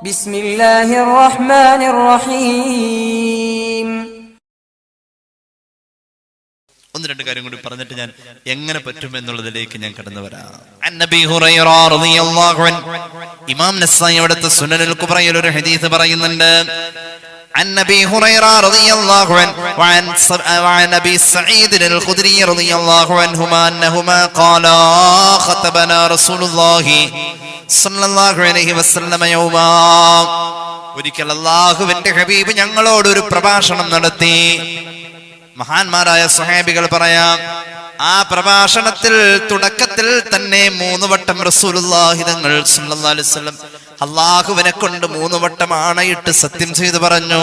ബിസ്മില്ലാഹിർ റഹ്മാനിർ റഹീം ഒന്ന് രണ്ട് കാര്യം കൂടി പറഞ്ഞിട്ട് ഞാൻ എങ്ങനെ പറ്റും എന്നുള്ളതിലേക്ക് ഞാൻ കടന്നു വരാം. ഇമാം നസ്സായി അവിടുത്തെ സുനൽ കുബ്രയിൽ ഒരു ഹദീസ് പറയുന്നുണ്ട് عن ابي هريره رضي الله عنه وعن ص- وعن ابي سعيد الخدري رضي الله عنهما انهما قالا خطبنا رسول الله صلى الله عليه وسلم يوما ഒരിക്കൽ അള്ളാഹുവിന്റെ ഹബീബ് ഞങ്ങളോട് ഒരു പ്രഭാഷണം നടത്തി മഹാന്മാരായ സ്വഹാബികൾ പറയാം ആ പ്രഭാഷണത്തിൽ തുടക്കത്തിൽ തന്നെ മൂന്ന് വട്ടം റസൂലുള്ളാഹി തങ്ങൾ സല്ലല്ലാഹു അലൈഹി വസല്ലം അള്ളാഹുവിനെ കൊണ്ട് മൂന്ന് വട്ടം ആണയിട്ട് സത്യം ചെയ്തു പറഞ്ഞു.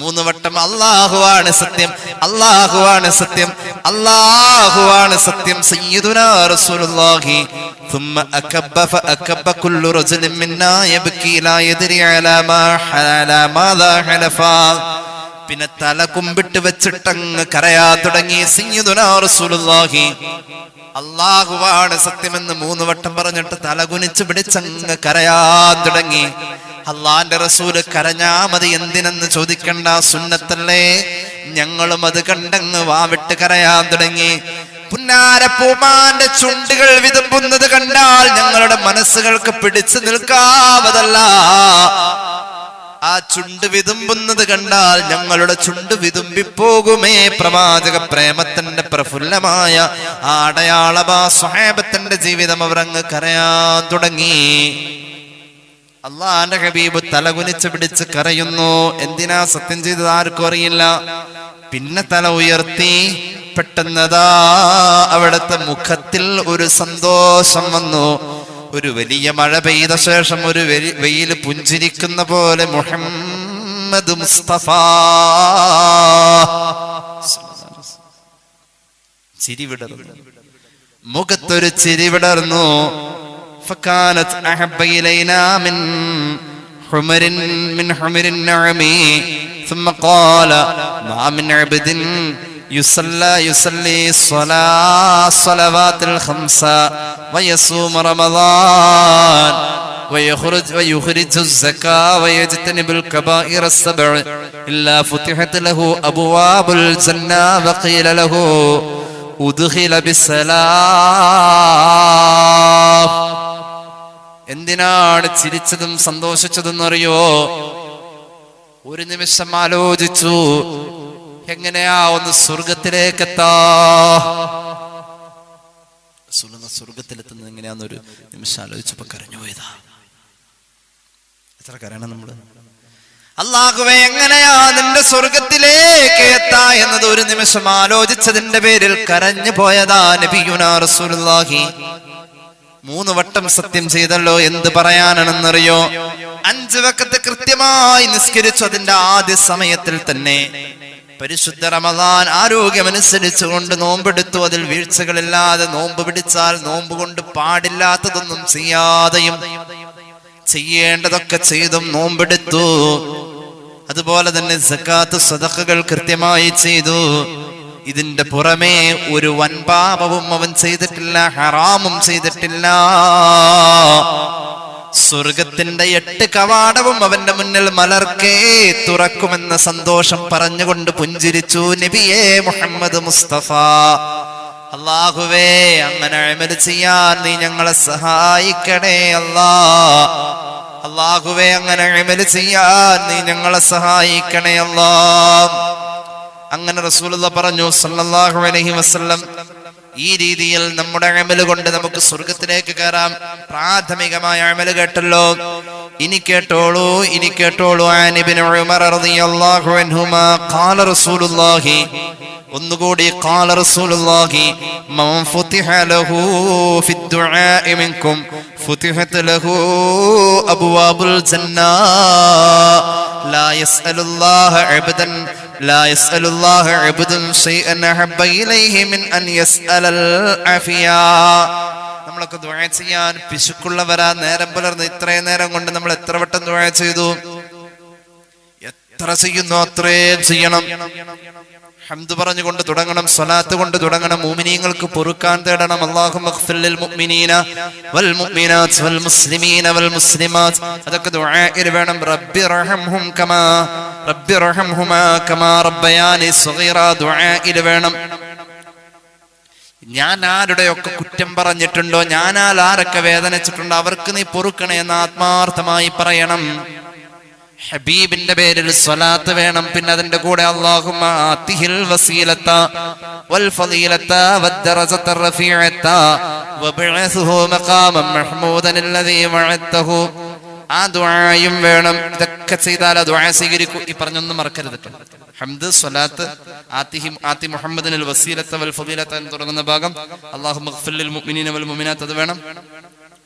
മൂന്ന് വട്ടം അള്ളാഹുവാണ് സത്യം അള്ളാഹുവാണ് സത്യം. അള്ളാഹുവാണ് സത്യം സയ്യിദുനാ റസൂലുള്ളാഹി ثم أكب فأكب كل رجل منا يبكي لا يدري على ما على ماذا حلفا പിന്നെ തല കുമ്പിട്ട് വെച്ചിട്ടങ്ങ് കരയാൻ തുടങ്ങി സയ്യിദുനാ റസൂലുള്ളാഹി അള്ളാഹുവാണ് സത്യമെന്ന് മൂന്ന് വട്ടം പറഞ്ഞിട്ട് തലകുനിച്ച് പിടിച്ചങ്ങ് കരയാൻ തുടങ്ങി അള്ളാന്റെ റസൂൽ കരഞ്ഞാ മതി എന്തിനെന്ന് ചോദിക്കണ്ട സുന്നത്തല്ലേ? ഞങ്ങളും അത് കണ്ടങ്ങ് വാവിട്ട് കരയാൻ തുടങ്ങി. പുന്നാരപ്പൂമാന്റെ ചുണ്ടുകൾ വിതുമ്പുന്നത് കണ്ടാൽ ഞങ്ങളുടെ മനസ്സുകൾക്ക് പിടിച്ചു നിൽക്കാവതല്ല. ആ ചുണ്ട് വിതുമ്പുന്നത് കണ്ടാൽ ഞങ്ങളുടെ ചുണ്ട് വിതുമ്പിപ്പോകുമേ. പ്രവാചക പ്രേമത്തിന്റെ പ്രഫുല്ലമായ ആ അടയാളമാ സ്വഹേബത്തിന്റെ ജീവിതം അവരങ്ങ് കരയാൻ തുടങ്ങി. അള്ളാന്റെ ഹബീബ് തലകുനിച്ച് പിടിച്ച് കരയുന്നു. എന്തിനാ സത്യം ചെയ്തത് ആർക്കും അറിയില്ല. പിന്നെ തല ഉയർത്തി പെട്ടെന്നതാ അവിടുത്തെ മുഖത്തിൽ ഒരു സന്തോഷം വന്നു. ഒരു വലിയ മഴ പെയ്ത ശേഷം ഒരു വെയിൽ പുഞ്ചിരിക്കുന്ന പോലെ മുഹമ്മദ് മുസ്തഫ. ചിരി മുഖത്തൊരു ചിരി വിടർന്നു. فكانت أحب إلينا من حمر من حمر النعم. ثم قال ما من عبد يصلى يصلي الصلاة الصلوات الخمسة ويصوم رمضان ويخرج ويخرج الزكاة ويجتنب الكبائر السبع. إلا فتحت له أبواب الجنة وقيل له أدخل بالسلام എന്തിനാണ് ചിരിച്ചതും സന്തോഷിച്ചതും അറിയോ ഒരു നിമിഷം ആലോചിച്ചു. എങ്ങനെയാ ഒന്ന് സ്വർഗത്തിലേക്ക് എത്താ റസൂലുള്ളാഹി സ്വർഗത്തിലെത്തുന്നത് എങ്ങനെയാന്നൊരു നിമിഷം ആലോചിച്ചപ്പോ കരഞ്ഞു പോയതാ. എത്ര കരയണം നമ്മൾ? അള്ളാഹുവെ എങ്ങനെയാ നിന്റെ സ്വർഗത്തിലേക്ക് എത്താ എന്നത് ഒരു നിമിഷം ആലോചിച്ചതിന്റെ പേരിൽ കരഞ്ഞു പോയതാ നബിയുനാ റസൂലുള്ളാഹി. മൂന്ന് വട്ടം സത്യം ചെയ്തല്ലോ എന്ത് പറയാനാണെന്നറിയോ? അഞ്ച് വക്കത്ത് കൃത്യമായി നിസ്കരിച്ചു അതിന്റെ ആദ്യ സമയത്തിൽ തന്നെ പരിശുദ്ധ റമദാൻ ആരോഗ്യമനുസരിച്ച് കൊണ്ട് നോമ്പെടുത്തു. അതിൽ വീഴ്ചകളില്ലാതെ നോമ്പ് പിടിച്ചാൽ നോമ്പ് കൊണ്ട് പാടില്ലാത്തതൊന്നും ചെയ്യാതെയും ചെയ്യേണ്ടതൊക്കെ ചെയ്തും നോമ്പെടുത്തു. അതുപോലെ തന്നെ സക്കാത്ത് സദഖകൾ കൃത്യമായി ചെയ്തു. ഇതിന്റെ പുറമേ ഒരു വൻപാപവും അവൻ ചെയ്തിട്ടില്ല ഹറാമും ചെയ്തിട്ടില്ല. സ്വർഗത്തിന്റെ എട്ട് കവാടവും അവന്റെ മുന്നിൽ മലർക്കേ തുറക്കുമെന്ന സന്തോഷം പറഞ്ഞുകൊണ്ട് പുഞ്ചിരിച്ചു നബിയേ മുഹമ്മദ് മുസ്തഫ. അള്ളാഹുവേ അങ്ങനെ അമൽ ചെയ്യാൻ നീ ഞങ്ങളെ സഹായിക്കണേ അല്ലാ. അള്ളാഹുവേ അങ്ങനെ അമൽ ചെയ്യാൻ നീ ഞങ്ങളെ സഹായിക്കണേ അല്ലാ. അങ്ങനെ റസൂലുള്ള പറഞ്ഞു സല്ലല്ലാഹു അലൈഹി വസല്ലം ഈ രീതിയിൽ നമ്മുടെ അമൽ കൊണ്ട് നമുക്ക് സ്വർഗത്തിലേക്ക് കയറാം. പ്രാഥമികമായ അമൽ കേട്ടല്ലോ. ഇനി കേട്ടോളൂ ഇനി കേട്ടോളൂ. ആനിബിൻ ഉമർ റളിയല്ലാഹു അൻഹുമാ ഖാല റസൂലുള്ളാഹി ഒന്നുകൂടി ഖാല റസൂലുള്ളാഹി മൻ ഫുതിഹ ലഹു ഫിദ്ദുആഇ മിൻകും ഫുതിഹത് ലഹു അബ്വാബുൽ ജന്നാ ലാ യസ്അലുല്ലാഹ അബ്ദൻ لا يسأل الله عبد شيئا أحب إليه من أن يسأل العافية നമ്മളൊക്കെ ദുആ ചെയ്യാൻ പിശുക്കുള്ളവരാ നേരം പുലർന്ന് ഇത്രയും നേരം കൊണ്ട് നമ്മൾ എത്ര വട്ടം ദുആ ചെയ്തു എത്ര ചെയ്യുന്നു അത്രയും ചെയ്യണം ഹംദ് പറഞ്ഞുകൊണ്ട് തുടങ്ങണം സ്വലാത്ത് കൊണ്ട് തുടങ്ങണം മൂമിനീങ്ങൾക്ക് പൊറുക്കാൻ തേടണം അല്ലാഹു മഗ്ഫിറിൽ മുഅ്മിനീന വൽ മുഅ്മിനാത്ത് വൽ മുസ്ലിമീന വൽ മുസ്ലിമാത്ത് അതൊക്കെ ദുആയിൽ വേണം റബ്ബി റഹംഹും കമാ കമാ ദുആയിൽ വേണം. ഞാൻ ആരുടെയൊക്കെ കുറ്റം പറഞ്ഞിട്ടുണ്ടോ? ഞാനാൽ ആരൊക്കെ വേദനിച്ചിട്ടുണ്ടോ? അവർക്ക് നീ പൊറുക്കണേ എന്ന് ആത്മാർത്ഥമായി പറയണം. ഹബീബിന്റെ പേരിൽ സ്വലാത്ത് വേണം. പിന്നെ അതിന്റെ കൂടെ അല്ലാഹുമ്മ ആ ദുആയും വേണം. ഇതൊക്കെ ചെയ്താൽ ആ ദുആ സ്വീകരിക്കും. ഈ പറഞ്ഞൊന്നും മറക്കരുത്. ഹംദ് സ്വലാത്ത് ആതിഹി ആതി മുഹമ്മദിനിൽ വസീലത്ത വൽ ഫളീലത്ത എന്ന് തുടങ്ങുന്ന ഭാഗം. അല്ലാഹു മഗ്ഫിറിൽ മുഅ്മിനീന വൽ മുഅ്മിനാത്ത് അത് വേണം.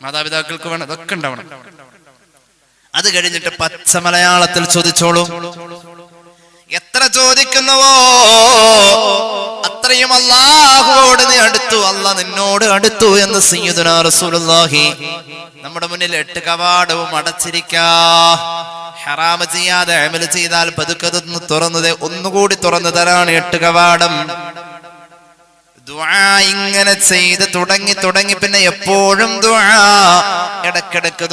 മാതാപിതാക്കൾക്ക് വേണം. അതൊക്കെ ഉണ്ടാവണം. അത് കഴിഞ്ഞിട്ട് പച്ച മലയാളത്തിൽ ചോദിച്ചോളൂ. എത്ര ചോദിക്കുന്നുവോ? അത്രയും അള്ളാഹുവോട് നീ അടുത്തു. അല്ല നിന്നോട് അടുത്തു എന്ന് സയ്യിദുനാ റസൂലുള്ളാഹി നമ്മുടെ മുന്നിൽ എട്ട് കവാടവും അടച്ചിരിക്കാ. ഹറാമ ചെയ്യാതെ അമൽ ചെയ്താൽ പതുക്കതൊന്ന് തുറന്നത് ഒന്നുകൂടി തുറന്നു തരാണ് എട്ട് കവാടം. ഇങ്ങനെ ചെയ്ത് തുടങ്ങി തുടങ്ങി പിന്നെ എപ്പോഴും ഇടക്കിടക്ക്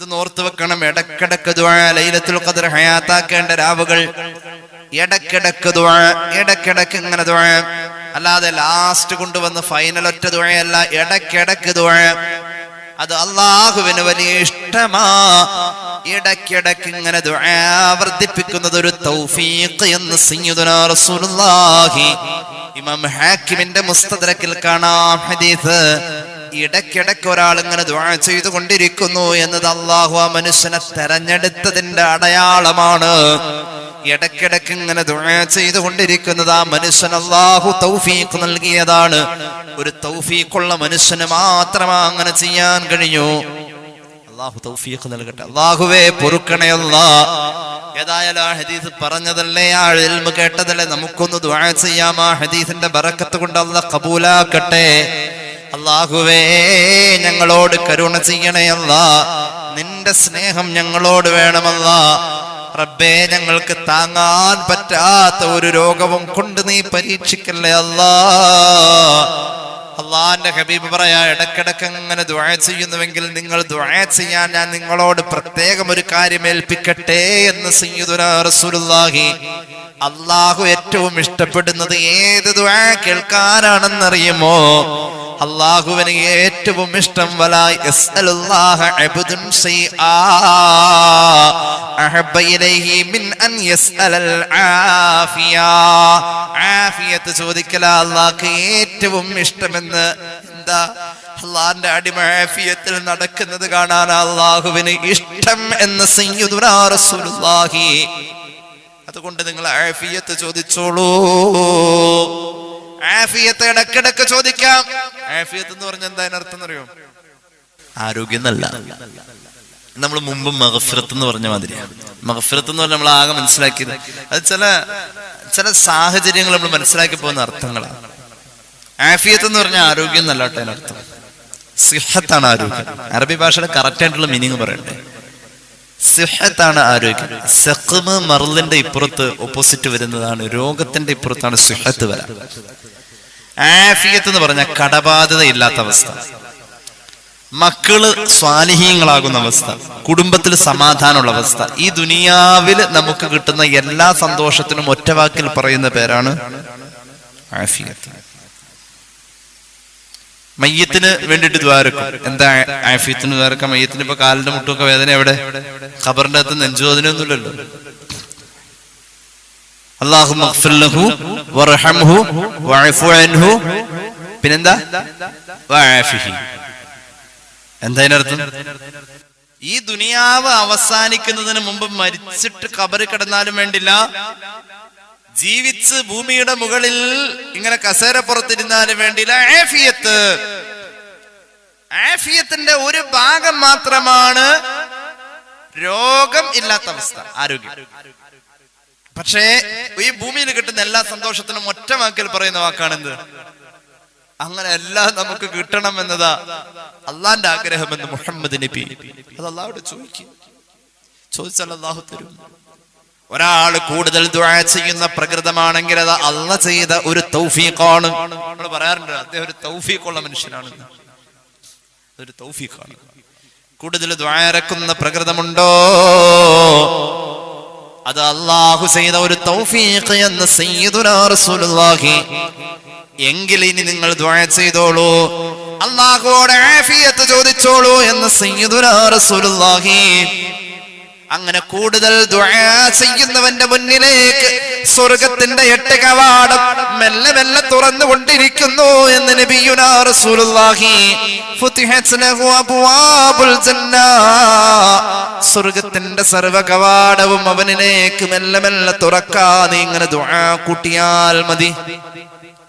ഇത് നോർത്ത് വെക്കണം. ഇടക്കിടക്ക് ലൈലത്തുൽ ഖദർ ഹയാത്താക്കേണ്ട രാവുകൾ. ഇടക്കിടക്ക് ഇടക്കിടക്ക് ഇങ്ങനെ അല്ലാതെ ലാസ്റ്റ് കൊണ്ടുവന്ന് ഫൈനൽ ഒറ്റ ദുഴയല്ല ഇടക്കിടക്ക് ദുആ. അത് അള്ളാഹുവിന് വലിയ ഇഷ്ടമാ. ഇടക്കിടക്ക് ഇങ്ങനെ വർദ്ധിപ്പിക്കുന്നത് ഒരു തൗഫീഖ് എന്ന് റസൂലുള്ളാഹി. ഇമാം ഹാക്കിമിന്റെ മുസ്തദ്രക്കിൽ കാണാം ഹദീസ്. ഇടയ്ക്കിടയ്ക്ക് ഒരാൾ ഇങ്ങനെ ദുആ ചെയ്തുകൊണ്ടിരിക്കുന്നു എന്നത് അള്ളാഹു ആ മനുഷ്യനെ തെരഞ്ഞെടുത്തതിന്റെ അടയാളമാണ്. ഇടയ്ക്കിടയ്ക്ക് ഇങ്ങനെ ദുആ ചെയ്തുകൊണ്ടിരിക്കുന്നത് ആ മനുഷ്യൻ അള്ളാഹു തൗഫീഖ് നൽകിയതാണ്. ഒരു തൗഫീഖുള്ള മനുഷ്യന് മാത്രമാ അങ്ങനെ ചെയ്യാൻ കഴിഞ്ഞു. അള്ളാഹു തൗഫീഖ് നൽകട്ടെ. അള്ളാഹുവേ പൊറുക്കണേ ഏതായാലും ആ ഹദീസ് പറഞ്ഞതല്ലേ? ആ ഇൽമ കേട്ടതല്ലേ? നമുക്കൊന്ന് ദുആ ചെയ്യാം. ആ ഹദീസിന്റെ ബറക്കത്ത് കൊണ്ട് അല്ല കബൂലാക്കട്ടെ. അള്ളാഹുവേ ഞങ്ങളോട് കരുണ ചെയ്യണയല്ല നിന്റെ സ്നേഹം ഞങ്ങളോട് വേണമല്ല. റബ്ബേ ഞങ്ങൾക്ക് താങ്ങാൻ പറ്റാത്ത ഒരു രോഗവും കൊണ്ട് നീ പരീക്ഷിക്കല്ലേ അല്ലാ. അള്ളാന്റെ ഹബീബ് പറയാ ഇടക്കിടക്ക് അങ്ങനെ ദുആ ചെയ്യുന്നുവെങ്കിൽ നിങ്ങൾ ദുആ ചെയ്യാൻ ഞാൻ നിങ്ങളോട് പ്രത്യേകം ഒരു കാര്യം ഏൽപ്പിക്കട്ടെ എന്ന് സയ്യിദുനാ റസൂലുള്ളാഹി. അള്ളാഹു ഏറ്റവും ഇഷ്ടപ്പെടുന്നത് ഏത് ദുആ കേൾക്കാനാണെന്നറിയുമോ? അള്ളാഹുവിന് ഏറ്റവും ഇഷ്ടം ആഫിയത്ത് ചോദിക്കല ഏറ്റവും ഇഷ്ടമെന്ന്. എന്താ? അള്ളാന്റെ അടിമ ആഫിയത്തിൽ നടക്കുന്നത് കാണാൻ അള്ളാഹുവിന് ഇഷ്ടം എന്ന് അതുകൊണ്ട് നിങ്ങൾ ആഫിയത്ത് ചോദിച്ചോളൂ. ആഫിയത്ത് ഇടക്കിടക്ക് ചോദിക്കാം. ആഫിയത്ത് എന്ന് പറഞ്ഞ എന്താ അർത്ഥം അറിയോ ആരോഗ്യം എന്നല്ല നമ്മൾ മുമ്പ് മഹഫിറത്ത് എന്ന് പറഞ്ഞ മാതിരിയാണ്. മഹഫിറത്ത് എന്ന് പറഞ്ഞാൽ നമ്മൾ ആകെ മനസ്സിലാക്കിയത്. അത് ചില ചില സാഹചര്യങ്ങൾ നമ്മൾ മനസ്സിലാക്കി പോകുന്ന അർത്ഥങ്ങളാണ്. ആഫിയത്ത് എന്ന് പറഞ്ഞാൽ ആരോഗ്യം അതിനർത്ഥം. സിഹത്താണ് ആരോഗ്യം. അറബി ഭാഷയുടെ കറക്റ്റ് ആയിട്ടുള്ള മീനിങ് പറയട്ടെ സിഹത്താണ് ആരോഗ്യം. സഖമ് മർലിന്റെ ഇപ്പുറത്ത് ഓപ്പോസിറ്റ് വരുന്നതാണ്. രോഗത്തിന്റെ ഇപ്പുറത്താണ് സിഹത്ത് വരാ. ആഫിയത്ത് എന്ന് പറഞ്ഞാൽ കടബാധ്യത ഇല്ലാത്ത അവസ്ഥ. മക്കൾ സ്വാലിഹീങ്ങളാകുന്ന അവസ്ഥ. കുടുംബത്തിൽ സമാധാനമുള്ള അവസ്ഥ. ഈ ദുനിയാവിൽ നമുക്ക് കിട്ടുന്ന എല്ലാ സന്തോഷത്തിനും ഒറ്റവാക്കിൽ പറയുന്ന പേരാണ് ആഫിയത്ത്. മയ്യത്തിന് വേണ്ടിട്ട് ദ്വാരക്കും എന്താ ആഫിയത്തിന് ദ്വാരക്കാം മയ്യത്തിന് ഇപ്പൊ കാലിന്റെ മുട്ടൊക്കെ വേദന എവിടെ? ഖബറിന്റെ അകത്ത് നെഞ്ചുവേദനയൊന്നുമില്ലല്ലോ അള്ളാഹു പിന്നെന്താ? ഈ ദുനിയാവ് അവസാനിക്കുന്നതിന് മുമ്പ് മരിച്ചിട്ട് കബറി കിടന്നാലും വേണ്ടില്ല. ജീവിച്ച് ഭൂമിയുടെ മുകളിൽ ഇങ്ങനെ കസേര പുറത്തിരുന്നാലും വേണ്ടില്ല ആഫിയത്ത്. ആഫിയത്തിന്റെ ഒരു ഭാഗം മാത്രമാണ് രോഗം ഇല്ലാത്ത അവസ്ഥ ആരോഗ്യം. പക്ഷേ ഈ ഭൂമിയിൽ കിട്ടുന്ന എല്ലാ സന്തോഷത്തിനും ഒറ്റ വാക്കിൽ പറയുന്ന വാക്കാണെന്ത് അങ്ങനെ എല്ലാം നമുക്ക് കിട്ടണം എന്നതാ അള്ളാന്റെ ആഗ്രഹം എന്ന് മുഹമ്മദ് നബി. അത് അള്ളാഹോട് ചോദിക്കും. ചോദിച്ചാൽ അള്ളാഹു തരും. ഒരാൾ കൂടുതൽ ദുആ ചെയ്യുന്ന പ്രകൃതമാണെങ്കിൽ അത് അല്ല ചെയ്ത ഒരു തൗഫീഖാണ്. നമ്മൾ പറയാറുണ്ട് അദ്ദേഹം ഒരു തൗഫീഖുള്ള മനുഷ്യനാണ്. ഒരു തൗഫീഖാണ്. കൂടുതൽ ദ്വാരക്കുന്ന പ്രകൃതമുണ്ടോ? അത് അള്ളാഹു ചെയ്ത ഒരു തൗഫീഖ് എന്ന് സയ്യിദുനാ റസൂലുള്ളാഹി. എങ്കിൽ ഇനി നിങ്ങൾ ദ്വാര ചെയ്തോളൂ. അള്ളാഹുവോട് ആഫിയത്ത് ചോദിച്ചോളൂ എന്ന് സയ്യിദുനാ റസൂലുള്ളാഹി. അങ്ങനെ കൂടുതൽ ചെയ്യുന്നവന്റെ മുന്നിലേക്ക് സ്വർഗത്തിന്റെ എട്ട് കവാടം മെല്ലെ മെല്ലെ തുറന്നു കൊണ്ടിരിക്കുന്നു എന്ന് സ്വർഗത്തിന്റെ സർവ കവാടവും അവനിലേക്ക് മെല്ലെ മെല്ലെ തുറക്കാതെ ഇങ്ങനെ കൂട്ടിയാൽ മതി.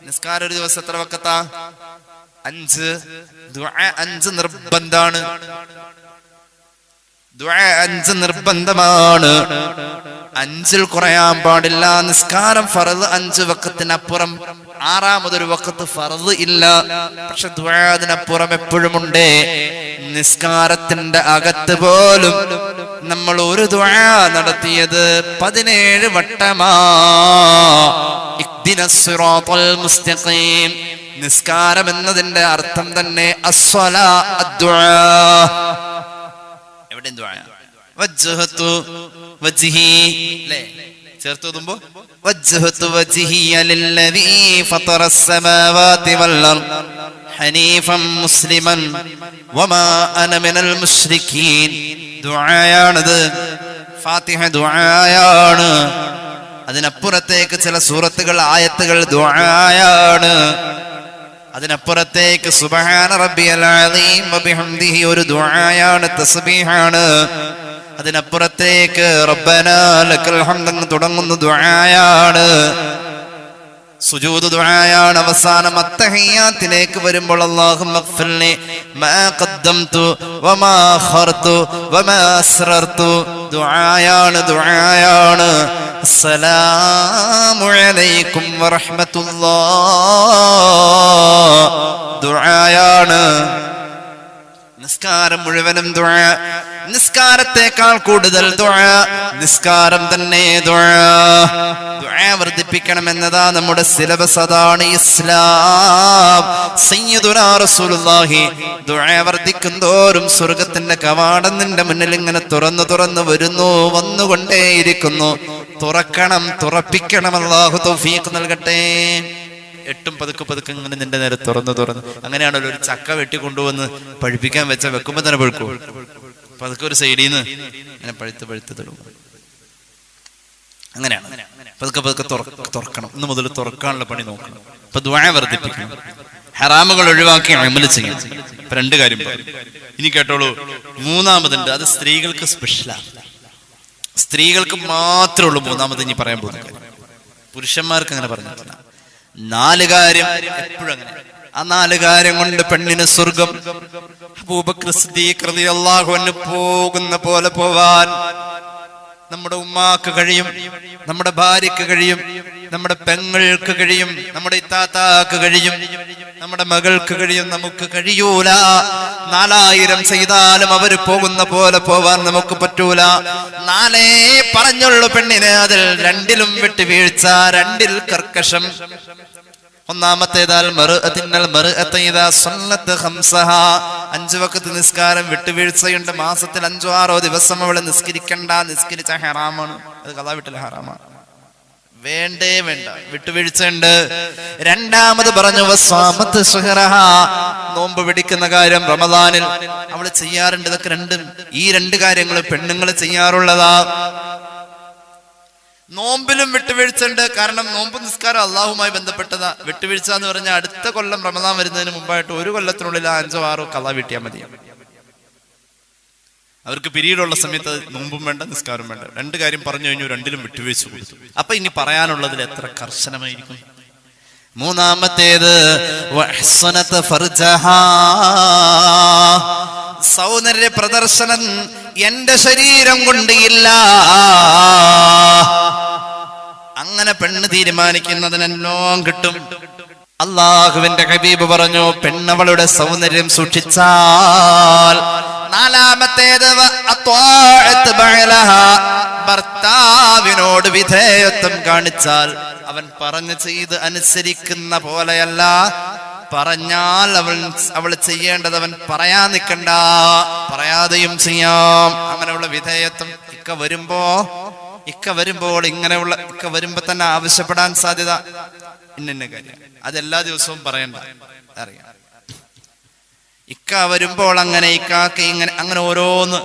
നിസ്കാരം ഒരു ദിവസം എത്ര വക്കത്താ? അഞ്ച്. അഞ്ച് നിർബന്ധാണ്. അഞ്ച് നിർബന്ധമാണ്. അഞ്ചിൽ കുറയാൻ പാടില്ല. നിസ്കാരം ഫറദ് അഞ്ച് വക്കത്തിനപ്പുറം. ആറാമതൊരു വക്കത്ത് ഫറദ് ഇല്ല. പക്ഷെ ദ്വാദിനപ്പുറം എപ്പോഴും ഉണ്ട്. നിസ്കാരത്തിന്റെ അകത്ത് പോലും നമ്മൾ ഒരു ദുആ നടത്തിയത് പതിനേഴ് വട്ടമാ. മുസ്തഖീം. നിസ്കാരം എന്നതിന്റെ അർത്ഥം തന്നെ അസ്വലാ ഇവിടെ മുസ്ലിമൻ. വമാ അന മിനൽ ഫാത്തിഹ അതിനപ്പുറത്തേക്ക് ചില സൂറത്തുകൾ ആയത്തുകൾ ദുആയാണ്. അതിനപ്പുറത്തേക്ക് റബ്ബിയൽ ഒരു ദുആയാണ് തസ്ബീഹാണ്. അതിനപ്പുറത്തേക്ക് റബ്ബന ലക്കൽ തുടങ്ങുന്ന ദുആയാണ്. സുജൂദ് ദുആയാണ്. അവസാനം വരുമ്പോൾ ഗ്ഫിർലി മാ ഖദ്ദംതു വമാ വമാ അസ്റർതു. ദുആയാണ് ദുആയാണ്. അസ്സലാമു അലൈക്കും വറഹ്മത്തുള്ളാഹ്. ദുആയാണ്. നിസ്കാരം മുഴുവനും ദുആ. നിസ്കാരത്തെക്കാൾ കൂടുതൽ ദുആ. നിസ്കാരം തന്നെ ദുആ. ദുആ വർദ്ധിപ്പിക്കണം എന്നതാ നമ്മുടെ സിലബസ് അതാണ് ഇസ്ലാം. സയ്യിദുനാ റസൂലുള്ളാഹി. ദുആ വർദ്ധിക്കുന്തോറും സ്വർഗത്തിന്റെ കവാടം നിന്റെ മുന്നിൽ ഇങ്ങനെ തുറന്നു തുറന്നു വരുന്നു വന്നുകൊണ്ടേയിരിക്കുന്നു. തുറക്കണം തുറപ്പിക്കണം. അള്ളാഹു തൗഫീഖ് നൽകട്ടെ. എട്ടും പതുക്കെ പതുക്കെ ഇങ്ങനെ നിന്റെ നേരെ തുറന്നു തുറന്ന്. അങ്ങനെയാണല്ലോ ഒരു ചക്ക വെട്ടി കൊണ്ടുവന്ന് പഴുപ്പിക്കാൻ വെച്ച വെക്കുമ്പോ തന്നെ പഴുക്കും. പതുക്കെ ഒരു സൈഡിൽ നിന്ന് അങ്ങനെ പഴുത്ത് പഴുത്ത് തുടങ്ങും അങ്ങനെയാണ്. പതുക്കെ പതുക്കെ തുറ- തുറക്കണം. ഇന്ന് മുതൽ തുറക്കാനുള്ള പണി നോക്കണം. ഇപ്പൊ ദ്വായ വർദ്ധിപ്പിക്കണം. ഹറാമുകൾ ഒഴിവാക്കി അമൽ ചെയ്യണം. രണ്ട് കാര്യം ഇനി കേട്ടോളൂ. മൂന്നാമതുണ്ട് അത് സ്ത്രീകൾക്ക് സ്പെഷ്യലാണ് സ്ത്രീകൾക്ക് മാത്രമേ ഉള്ളൂ മൂന്നാമത് ഇനി പറയാൻ പോകുന്ന പുരുഷന്മാർക്ക് അങ്ങനെ പറഞ്ഞിട്ടില്ല. നാല് കാര്യം എപ്പോഴും അങ്ങനെ. ആ നാല് കാര്യം കൊണ്ട് പെണ്ണിന് സ്വർഗം. അൻഹു പോകുന്ന പോലെ പോവാൻ നമ്മുടെ ഉമ്മാക്ക് കഴിയും നമ്മുടെ ഭാര്യക്ക് കഴിയും നമ്മുടെ പെങ്ങൾക്ക് കഴിയും നമ്മുടെ ഇത്താത്താക്ക് കഴിയും നമ്മുടെ മകൾക്ക് കഴിയും നമുക്ക് കഴിയൂല. നാലായിരം ചെയ്താലും അവർ പോകുന്ന പോലെ പോവാൻ നമുക്ക് പറ്റൂല. നാലേ പറഞ്ഞുള്ളൂ പെണ്ണിനെ അതിൽ രണ്ടിലും വിട്ട് വീഴ്ച രണ്ടിൽ കർക്കശം. ഒന്നാമത്തേതാൽ അഞ്ചു വക്കത്ത് നിസ്കാരം വിട്ടുവീഴ്ചയുണ്ട് മാസത്തിൽ അഞ്ചോ ആറോ ദിവസം അവളെ നിസ്കരിക്കണ്ട നിസ്കരിച്ച ഹറാമാണ്. അത് കഥാ വിട്ടില്ല ഹറാമാണ്. വേണ്ടേ വേണ്ട. വിട്ടുവീഴ്ചയുണ്ട്. രണ്ടാമത് പറഞ്ഞു നോമ്പ് പിടിക്കുന്ന കാര്യം റമദാനിൽ അവൾ ചെയ്യാറുണ്ട്. ഇതൊക്കെ രണ്ടും ഈ രണ്ട് കാര്യങ്ങൾ പെണ്ണുങ്ങൾ ചെയ്യാറുള്ളതാ. നോമ്പിലും വിട്ടുവീഴ്ചയുണ്ട്. കാരണം നോമ്പ് നിസ്കാരം അള്ളാഹുമായി ബന്ധപ്പെട്ടതാ. വിട്ടുവീഴ്ച എന്ന് പറഞ്ഞാൽ അടുത്ത കൊല്ലം റമദാൻ വരുന്നതിന് മുമ്പായിട്ട് ഒരു കൊല്ലത്തിനുള്ളിൽ അഞ്ചോ ആറോ കഥ വീട്ടിയാൽ മതി. അവർക്ക് പിരീഡുള്ള സമയത്ത് നോമ്പും വേണ്ട നിസ്കാരം വേണ്ട. രണ്ട് കാര്യം പറഞ്ഞു കഴിഞ്ഞു രണ്ടിലും വിട്ടുവീഴ്ച കൊടുത്തു. അപ്പൊ ഇനി പറയാനുള്ളതിൽ എത്ര കർശനമായിരിക്കും? മൂന്നാമത്തേത്. സൗന്ദര്യ പ്രദർശനം എന്റെ ശരീരം കൊണ്ട് ഇല്ല. അങ്ങനെ പെണ്ണ് തീരുമാനിക്കുന്നതിനെല്ലാം കിട്ടും. അള്ളാഹുവിന്റെ ഹബീബ് പറഞ്ഞു പെണ്ണവളുടെ സൗന്ദര്യം സൂക്ഷിച്ചാൽ നാലാമത്തേത്. ഭർത്താവിനോട് വിധേയത്വം കാണിച്ചാൽ അവൻ പറഞ്ഞു ചെയ്ത് അനുസരിക്കുന്ന പോലെയല്ല പറഞ്ഞാൽ അവൾ അവൾ ചെയ്യേണ്ടത് അവൻ പറയാൻ നിൽക്കണ്ട പറയാതെയും ചെയ്യാം അങ്ങനെയുള്ള വിധേയത്വം ഇക്ക വരുമ്പോ ഇക്ക വരുമ്പോൾ ഇങ്ങനെയുള്ള ഇക്ക വരുമ്പോ തന്നെ ആവശ്യപ്പെടാൻ സാധ്യത ഇന്ന കാര്യം. അതെല്ലാ ദിവസവും പറയണ്ട അറിയാം. ഇക്ക വരുമ്പോൾ അങ്ങനെ ഇക്കാക്ക് ഇങ്ങനെ അങ്ങനെ ഓരോന്ന്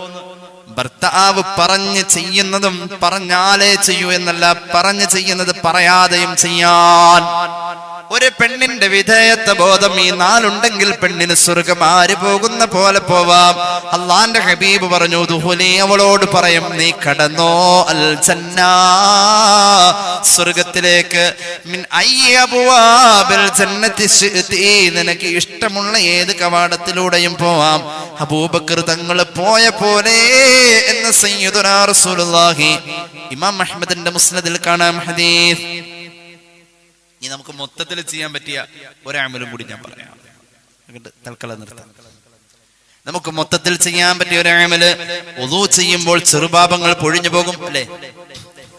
ഭർത്താവ് പറഞ്ഞ് ചെയ്യുന്നതും പറഞ്ഞാലേ ചെയ്യൂ എന്നല്ല പറഞ്ഞ് ചെയ്യുന്നത് പറയാതെയും ചെയ്യാൻ ഒരു പെണ്ണിന്റെ വിധേയത്വ ബോധം ഈ നാലുണ്ടെങ്കിൽ പെണ്ണിന് സ്വർഗം ആര് പോകുന്ന പോലെ പോവാം. അള്ളാന്റെ ഹബീബ് പറഞ്ഞു ദുഹുലി അവളോട് പറയും നീ കടന്നോ അൽ സ്വർഗത്തിലേക്ക്. നിനക്ക് ഇഷ്ടമുള്ള ഏത് കവാടത്തിലൂടെയും പോവാം. അബൂബക്കർ തങ്ങൾ പോയ പോലെ എന്ന് സയ്യിദുനാ റസൂലുള്ളാഹി. ഇമാം അഹമ്മദിന്റെ മുസ്നദിൽ കാണാം ഹദീസ്. ഇനി നമുക്ക് മൊത്തത്തിൽ ചെയ്യാൻ പറ്റിയ ഒരാമലും കൂടി ഞാൻ പറയാം. തൽക്കാലം നിർത്താം. നമുക്ക് മൊത്തത്തിൽ ചെയ്യാൻ പറ്റിയ ഒരാമൽ ഒതു ചെയ്യുമ്പോൾ ചെറുപാപങ്ങൾ പൊഴിഞ്ഞു പോകും അല്ലേ?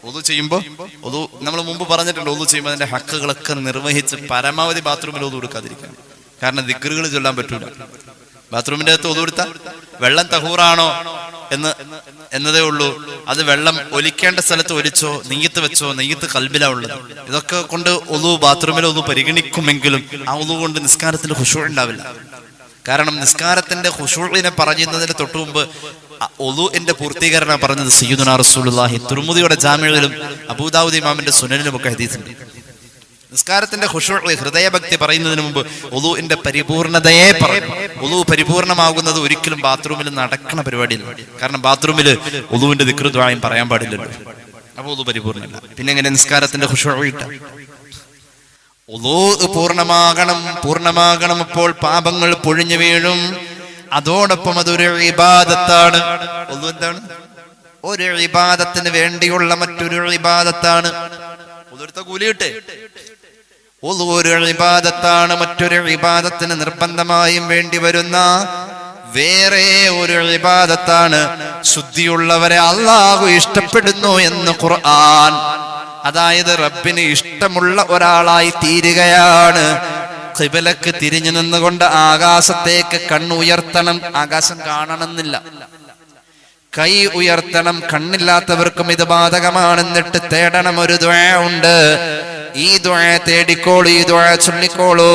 ഒതു ചെയ്യുമ്പോൾ ഒതു നമ്മൾ മുമ്പ് പറഞ്ഞിട്ടുണ്ട് ഒതു ചെയ്യുമ്പോൾ അതിന്റെ ഹക്കുകളൊക്കെ നിർവഹിച്ച് പരമാവധി ബാത്റൂമിൽ ഒതു കൊടുക്കാതിരിക്കാം കാരണം ദിക്കറുകൾ ചൊല്ലാൻ പറ്റൂല. ബാത്റൂമിന്റെ അകത്ത് ഒതു കൊടുത്താൽ വെള്ളം തഹൂറാണോ എന്ന് എന്നതേ ഉള്ളൂ. അത് വെള്ളം ഒലിക്കേണ്ട സ്ഥലത്ത് ഒലിച്ചോ നെയ്യത്ത് വെച്ചോ നെയ്യത്ത് കൽബിലാ ഉള്ളത്. ഇതൊക്കെ കൊണ്ട് ഒതു ബാത്റൂമിൽ ഒതു പരിഗണിക്കുമെങ്കിലും ആ ഒതു കൊണ്ട് നിസ്കാരത്തിൽ ഹുഷു ഉണ്ടാവില്ല. കാരണം നിസ്കാരത്തിന്റെ ഹുഷൂളിനെ പറയുന്നതിന് തൊട്ടു മുമ്പ് ഒലുവിന്റെ പൂർത്തീകരണം പറഞ്ഞത് സയ്യിദുനാ റസൂലുള്ളാഹി തുർമുദിയുടെ ജാമ്യയിലും അബൂദാവുദ് ഇമാമിന്റെ സുനലിലും ഒക്കെ ഹദീസുണ്ട് നിസ്കാരത്തിന്റെ ഹുഷൂ ഹൃദയഭക്തി പറയുന്നതിന് മുമ്പ് ഒലുവിന്റെ പരിപൂർണതയെ പറഞ്ഞു. ഒലു പരിപൂർണമാകുന്നത് ഒരിക്കലും ബാത്റൂമിൽ നടക്കണ പരിപാടിയില്ല. കാരണം ബാത്റൂമിൽ ഉളുവിന്റെ ദിക്റുദ്വായും പറയാൻ പാടില്ലല്ലോ. അപ്പൊ ഉളു പരിപൂർണല്ല പിന്നെ എങ്ങനെ നിസ്കാരത്തിന്റെ ഹുഷൂ കിട്ടാം ഒലോ പൂർണമാകണം പൂർണമാകണം അപ്പോൾ പാപങ്ങൾ പൊഴിഞ്ഞു വീഴും. അതോടൊപ്പം അതൊരു ഇബാദത്താണ്. ഒലു എന്താണ്? ഒരു ഇബാദത്തിന് വേണ്ടിയുള്ള മറ്റൊരു ഇബാദത്താണ്. ഒതെടുത്ത വിവാദത്താണ് ഒരു മറ്റൊരു ഇബാദത്തിന് നിർബന്ധമായും വേണ്ടി വരുന്ന വേറെ ഒരു ഇബാദത്താണ്. ശുദ്ധിയുള്ളവരെ അള്ളാഹു ഇഷ്ടപ്പെടുന്നു എന്ന് ഖുർആൻ അതായത് റബ്ബിന് ഇഷ്ടമുള്ള ഒരാളായി തീരുകയാണ്. ഖിബലക്ക് തിരിഞ്ഞു നിന്നുകൊണ്ട് ആകാശത്തേക്ക് കണ്ണുയർത്തണം. ആകാശം കാണണമെന്നില്ല. കൈ ഉയർത്തണം. കണ്ണില്ലാത്തവർക്കും ഇത് ബാധകമാണെന്നിട്ട് തേടണം. ഒരു ദ്വയ ഉണ്ട്. ഈ ദ്വയ തേടിക്കോളൂ ഈ ദ്വയ ചൊല്ലിക്കോളൂ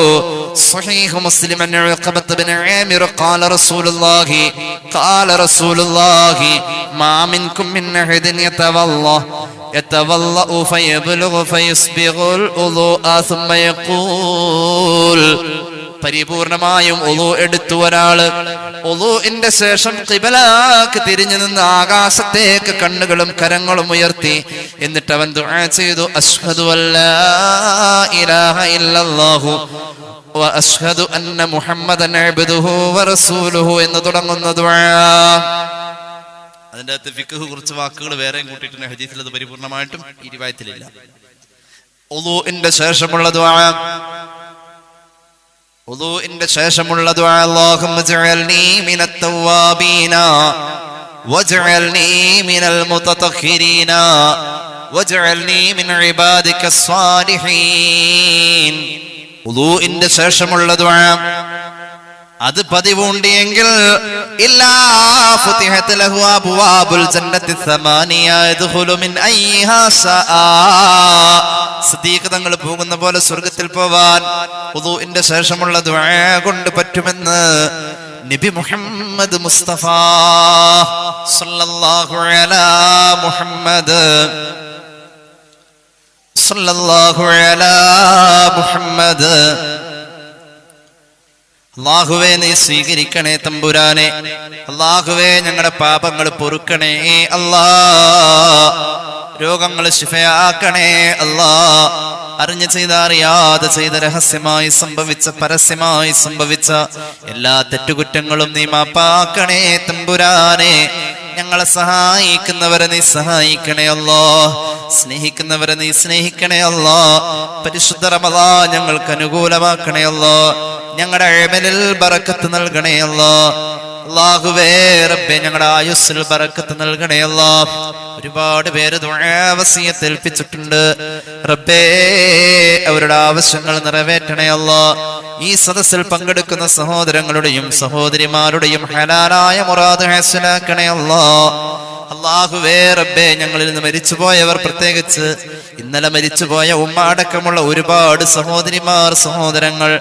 صحيح مسلم أن عقبة بن عامر قال رسول الله قال رسول الله ما منكم من أحد يتولى يتولأ فيبلغ فيسبغ الوضوء ثم يقول പരിപൂർണമായും ഒലു എടുത്തു ഒരാൾ ഒലുവിന്റെ ശേഷം കിബലാക്ക് തിരിഞ്ഞു നിന്ന് ആകാശത്തേക്ക് കണ്ണുകളും കരങ്ങളും ഉയർത്തി. എന്നിട്ട് അവൻ ദുആ ചെയ്തു അഷ്ഹദു അല്ലാ ഇലാഹ ഇല്ലല്ലാഹു വ അഷ്ഹദു അന്ന മുഹമ്മദൻ അബ്ദുഹു വറസൂലുഹു എന്ന് തുടങ്ങുന്ന ദുആ. അതിന്റെ അകത്ത് ഫിഖ് കുറച്ച് വാക്കുകൾ വേറെയും കൂട്ടിയിട്ടുണ്ട്. ഹദീസിൽ അത് പരിപൂർണമായിട്ടും ഈ റിവായത്തിലില്ല ഒലുവിന്റെ ശേഷമുള്ള ദുആ. വുദൂഇന്റെ ശേഷമുള്ള ദുആ അല്ലാഹുമ്മ ജഅൽനീ മിനത് തവ്വാബീന മിനൽ മുതതഖിരീന വജഅൽനി മിൻ ഇബാദിക സ്വാലിഹീൻ. ശേഷമുള്ള ദുആ അത് ശാആ സിദ്ദീഖ് തങ്ങൾ പോകുന്ന പോലെ സ്വർഗത്തിൽ പോവാൻ വുദൂഇന്റെ ശേഷമുള്ള ദുആ കൊണ്ട് പറ്റുമെന്ന് നബി മുഹമ്മദ് മുസ്തഫ സല്ലല്ലാഹു അലാ മുഹമ്മദ് സല്ലല്ലാഹു അലാ മുഹമ്മദ് അള്ളാഹുവേ നീ സ്വീകരിക്കണേ തമ്പുരാനെ. അള്ളാഹുവേ ഞങ്ങളുടെ പാപങ്ങൾ പൊറുക്കണേ അല്ലാ. രോഗങ്ങൾ ശിഫയാക്കണേ അല്ലാ. അറിഞ്ഞു ചെയ്ത അറിയാതെ ചെയ്ത രഹസ്യമായി സംഭവിച്ച പരസ്യമായി സംഭവിച്ച എല്ലാ തെറ്റുകുറ്റങ്ങളും നീ മാപ്പാക്കണേ തമ്പുരാനെ. ഞങ്ങളെ സഹായിക്കുന്നവരെ നീ സഹായിക്കണേ അല്ലോ. സ്നേഹിക്കുന്നവരെ നീ സ്നേഹിക്കണേ അല്ലോ. പരിശുദ്ധ റമദാ ഞങ്ങൾക്ക് അനുകൂലമാക്കണേ അല്ലോ. ഞങ്ങളുടെ അഴമലിൽ ബറക്കത്ത് നൽകണേ അല്ലോ. ഞങ്ങളുടെ ആയുസ്സിൽ ബറക്കത്ത് നൽകണേ അല്ലാ. ഒരുപാട് പേര് ദുആവസിയത്ത് ഏൽപ്പിച്ചിട്ടുണ്ട്. റബ്ബേ അവരുടെ ആവശ്യങ്ങൾ നിറവേറ്റണേ അല്ലാ. ഈ സദസ്സിൽ പങ്കെടുക്കുന്ന സഹോദരങ്ങളുടെയും സഹോദരിമാരുടെയും ഹലാലായ മുറാദ് ഹാസിലാക്കണേ അല്ലാ. അള്ളാഹുവേ റബ്ബേ ഞങ്ങളിൽ നിന്ന് മരിച്ചുപോയവർ പ്രത്യേകിച്ച് ഇന്നലെ മരിച്ചുപോയ ഉമ്മ അടക്കമുള്ള ഒരുപാട് സഹോദരിമാർ സഹോദരങ്ങൾ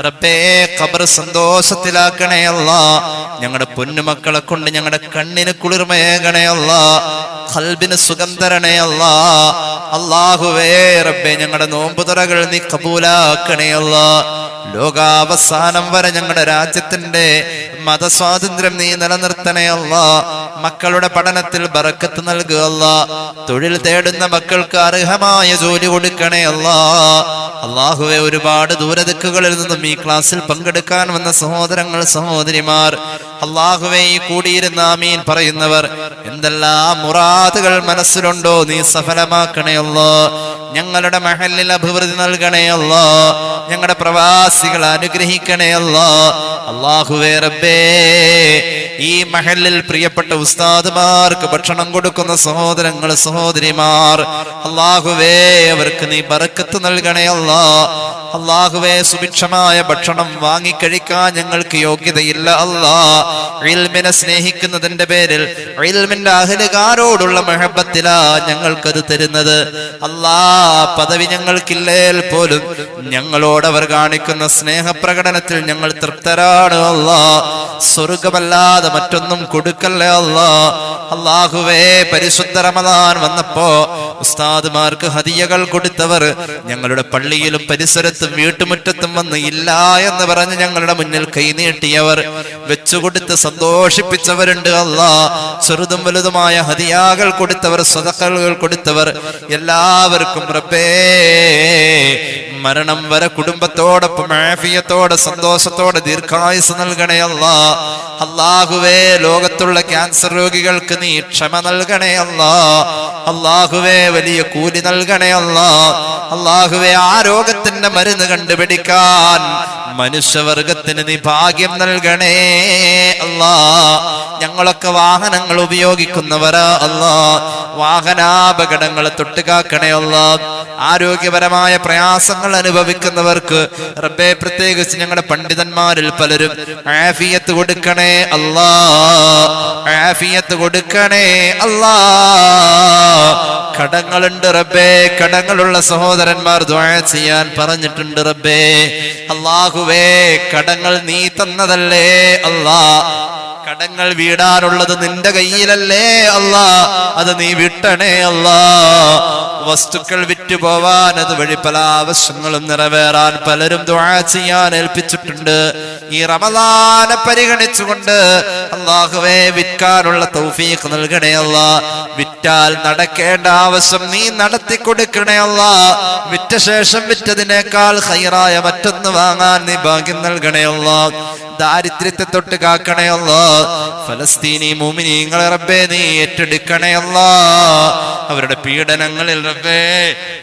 റബ്ബേ ഖബർ സന്തോഷത്തിലാക്കണേ അല്ല. ഞങ്ങളുടെ പൊന്നുമക്കളെ കൊണ്ട് ഞങ്ങളുടെ കണ്ണിന് കുളിർമയേകണേ അല്ല. ഖൽബിന് സുഖം തരണേ അല്ല. അള്ളാഹുവേ റബ്ബേ ഞങ്ങളുടെ നോമ്പുതറകൾ നീ കബൂലാക്കണേ അല്ല. ലോകാവസാനം വരെ ഞങ്ങളുടെ രാജ്യത്തിന്റെ മതസ്വാതന്ത്ര്യം നീ നിലനിർത്തണേ അല്ല. മക്കളുടെ പഠനത്തിൽ ബറക്കത്ത് നൽകുകയല്ല തൊഴിൽ തേടുന്ന മക്കൾക്ക് അർഹമായ ജോലി കൊടുക്കണേ അല്ല. അള്ളാഹുവെ ഒരുപാട് ദൂരദിക്കുകളിൽ നിന്നും ഈ ക്ലാസ്സിൽ പങ്കെടുക്കാൻ വന്ന സഹോദരങ്ങൾ സഹോദരിമാർ. അള്ളാഹുവെ ഈ കൂടിയിരുന്ന ആമീൻ പറയുന്നവർ എന്തെല്ലാം മുറാദുകൾ മനസ്സിലുണ്ടോ? നീ സഫലമാക്കണേ ഞങ്ങളുടെ മഹലിൽ അഭിവൃദ്ധി നൽകണേ അല്ലോ. ഞങ്ങളുടെ പ്രവാസികൾ അനുഗ്രഹിക്കണേ അല്ലോ. അള്ളാഹുവേ റബ്ബേ ഈ മഹലിൽ പ്രിയപ്പെട്ട ഉസ്താദുമാർക്ക് ഭക്ഷണം കൊടുക്കുന്ന സഹോദരങ്ങൾ സഹോദരിമാർ അള്ളാഹുവേ അവർക്ക് നീ ബറക്കത്ത് നൽകണേ അല്ലാ. അള്ളാഹുവേ സുഭിക്ഷമായ ഭക്ഷണം വാങ്ങിക്കഴിക്കാൻ ഞങ്ങൾക്ക് യോഗ്യതയില്ല അല്ലാ. ഇൽമിനെ സ്നേഹിക്കുന്നതിന്റെ പേരിൽ ഇൽമിന്റെ അഹലുകാരോടുള്ള മെഹബത്തിലാ ഞങ്ങൾക്കത് തരുന്നത്. അല്ലാ പദവി ഞങ്ങൾക്കില്ലേൽ പോലും ഞങ്ങളോട് അവർ കാണിക്കുന്ന സ്നേഹപ്രകടനത്തിൽ ഞങ്ങൾ തൃപ്തരാണ് അല്ലാ. സ്വർഗമല്ലാതെ മറ്റൊന്നും കൊടുക്കല്ലേ അല്ലാ. അള്ളാഹുവേ പരിശുദ്ധ റമദാൻ വന്നപ്പോ ഉസ്താദുമാർക്ക് ഹതിയകൾ കൊടുത്തവർ ഞങ്ങളുടെ പള്ളിയിലും പരിസരത്തും വീട്ടുമുറ്റത്തും വന്ന് ഇല്ല എന്ന് പറഞ്ഞ് ഞങ്ങളുടെ മുന്നിൽ കൈനീട്ടിയവർ വെച്ചുകൊടുത്ത് സന്തോഷിപ്പിച്ചവരുണ്ട് അല്ല. ചെറുതും വലുതുമായ ഹതിയാകൾ കൊടുത്തവർ സ്വതക്കൾ കൊടുത്തവർ എല്ലാവർക്കും റബ്ബേ മരണം വരെ കുടുംബത്തോടൊപ്പം ആഫിയത്തോടെ സന്തോഷത്തോടെ ദീർഘായുസ് നൽകണേ അല്ലാഹുവേ ലോകത്തുള്ള ക്യാൻസർ രോഗികൾക്ക് നീ ക്ഷമ നൽകണേ അല്ല. അള്ളാഹുവേ വലിയ കൂലി നൽകണേ അല്ലാ അള്ളാഹുവെ ആ രോഗത്തിന്റെ മരുന്ന് കണ്ടുപിടിക്കാൻ മനുഷ്യവർഗത്തിന് നീ ഭാഗ്യം നൽകണേ അല്ലാ ഞങ്ങളൊക്കെ വാഹനങ്ങൾ ഉപയോഗിക്കുന്നവരാ അല്ലാ. വാഹനാപകടങ്ങൾ തൊട്ടുകാക്കണേ ആരോഗ്യപരമായ പ്രയാസങ്ങൾ അനുഭവിക്കുന്നവർക്ക് റബ്ബെ പ്രത്യേകിച്ച് ഞങ്ങളുടെ പണ്ഡിതന്മാരിൽ പലരും ആഫിയത്ത് കൊടുക്കണേ അല്ലാ. ആഫിയത്ത് കൊടുക്കണേ അല്ലാ. കടങ്ങളുണ്ട് റബ്ബേ കടങ്ങളുള്ള സഹോദരന്മാർ ദ്വാര ചെയ്യാൻ പറഞ്ഞിട്ടുണ്ട് റബ്ബേ. അള്ളാഹുവേ കടങ്ങൾ നീ തന്നതല്ലേ അല്ലാ. കടങ്ങൾ വീടാനുള്ളത് നിന്റെ കയ്യിലല്ലേ അല്ലാ. അത് നീ വിട്ടണേ അല്ലാ. വസ്തുക്കൾ വിറ്റു പോവാൻ അത് വഴി പല ആവശ്യങ്ങളും നിറവേറാൻ പലരും ദുആ ചെയ്യാൻ ഏൽപ്പിച്ചിട്ടുണ്ട്. ഈ റമദാനെ പരിഗണിച്ചുകൊണ്ട് അള്ളാഹുവേ വിൽക്കാനുള്ള തൗഫീഖ് നൽകണേ അല്ല. വിറ്റാൽ നടക്കേണ്ട ആവശ്യം നീ നടത്തി കൊടുക്കണേ അല്ല. വിറ്റ ശേഷം വിറ്റതിനേക്കാൾ ഹൈറായ മറ്റൊന്ന് വാങ്ങാൻ നീ ഭാഗ്യം നൽകണേ അല്ലാ. ദാരിദ്ര്യത്തെ തൊട്ട് കാക്കണയല്ലോ ഫലസ്തീനി മോമിനിങ്ങളെ റബ്ബേ നീ ഏറ്റെടുക്കണയല്ലോ അവരുടെ പീഡനങ്ങളിൽ റബ്ബേ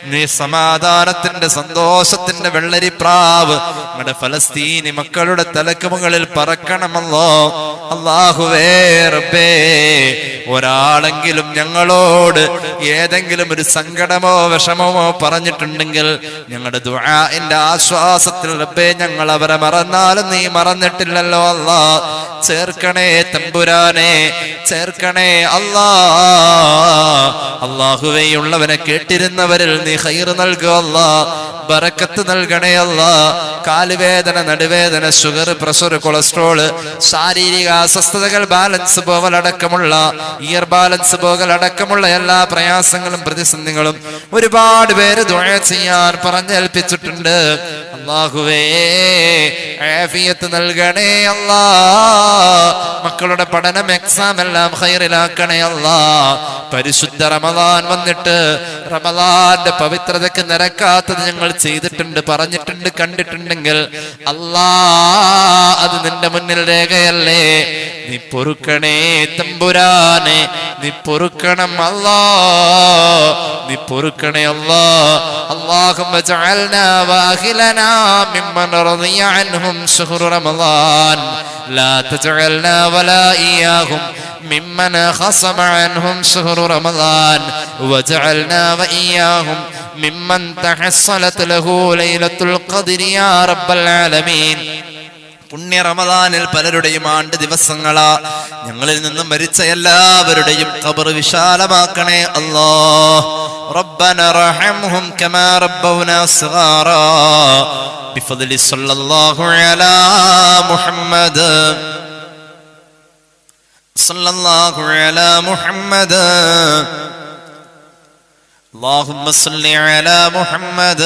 നീ സമാധാനത്തിന്റെ സന്തോഷത്തിന്റെ വെള്ളരിപ്രാവ് നമ്മുടെ ഫലസ്തീനി മക്കളുടെ തലക്ക് മുകളിൽ പറക്കണമല്ലോ അള്ളാഹുവേ റബ്ബേ ഒരാളെങ്കിലും ഞങ്ങളോട് ഏതെങ്കിലും ഒരു സങ്കടമോ വിഷമമോ പറഞ്ഞിട്ടുണ്ടെങ്കിൽ ഞങ്ങളുടെ ദുആന്റെ ആശ്വാസത്തിൽ റബ്ബേ ഞങ്ങൾ അവരെ മറന്നാലും നീ മറന്നിട്ടില്ലല്ലോ അല്ലാ ചേർക്കണേ തമ്പുരാനെ ചേർക്കണേ അല്ലാ അള്ളാഹുവെയുള്ളവനെ കേട്ടിരുന്നവരിൽ നീ ഹൈർ നൽകുവല്ല ബറക്കത്ത് നൽകണേ കാലുവേദന നടുവേദന ഷുഗർ പ്രഷർ കൊളസ്ട്രോൾ ശാരീരിക അസ്വസ്ഥതകൾ ബാലൻസ് പോകലടക്കമുള്ള ഇയർ ബാലൻസ് പോകലടക്കമുള്ള എല്ലാ പ്രയാസങ്ങളും പ്രതിസന്ധികളും ഒരുപാട് പേര് ദുഴ ചെയ്യാൻ പറഞ്ഞേൽപ്പിച്ചിട്ടുണ്ട്. അള്ളാഹുവേ ആഫിയത്ത് നൽകണേ അല്ലാ. മക്കളുടെ പഠനം എക്സാം എല്ലാം ഹൈറിലാക്കണേ അല്ലാ. പരിശുദ്ധ റമദാൻ വന്നിട്ട് റമദാന്റെ പവിത്രതയ്ക്ക് നിരക്കാത്തത് ഞങ്ങൾ ചെയ്തിട്ടുണ്ട് പറഞ്ഞിട്ടുണ്ട് കണ്ടിട്ടുണ്ടെങ്കിൽ അല്ലാ അത് നിന്റെ മുന്നിൽ രേഖയല്ലേ നീ പൊറുക്കണേ തമ്പുരാനെ നീ പൊറുക്കണം അല്ലാ നീ പൊറുക്കണേ അല്ലാ اللهم اجعلنا واهلنا ممن رضي عنهم شهر رمضان لا تجعلنا ولا اياهم ممن خصم عنهم شهر رمضان وجعلنا واياهم ممن تحصلت له ليله القدر يا رب العالمين പുണ്യ റമദാനിൽ പലരുടെയും ആണ്ട് ദിവസങ്ങളാ ഞങ്ങളിൽ നിന്നും മരിച്ച എല്ലാവരുടെയും ഖബർ വിശാലമാക്കണേ അല്ലാ ربنا رحمهم كما ربونا صغارا. بفضل صلى الله على محمد. صلى الله على محمد. اللهم صل على محمد.